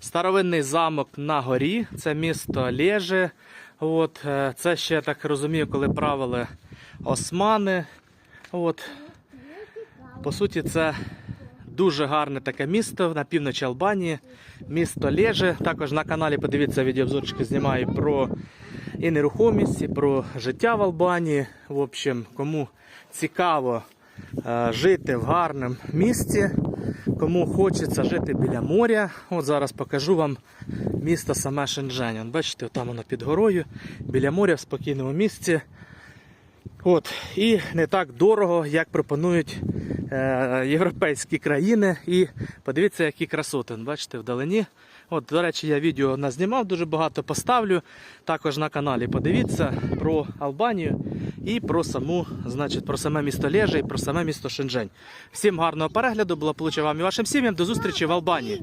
Старовинний замок на горі, це місто Лєже. От, е, це ще так розумію, коли правили османи. От. По суті, це дуже гарне таке місто на півночі Албанії, місто Лєже. Також на каналі подивіться відеообзорчики знімаю про і нерухомість, і про життя в Албанії. В общем, кому цікаво е, жити в гарному місті, кому хочеться жити біля моря. От зараз покажу вам місто саме Шенжень. От Бачите, там воно під горою, біля моря в спокійному місці. От, і не так дорого, як пропонують е, європейські країни. І подивіться, які красоти. Бачите, вдалині. От, до речі, я відео назнімав дуже багато поставлю. Також на каналі подивіться про Албанію і про саму, значить, про саме місто Лежа і про саме місто Шенжень. Всім гарного перегляду, благополуччя вам і вашим сім'ям. До зустрічі в Албанії.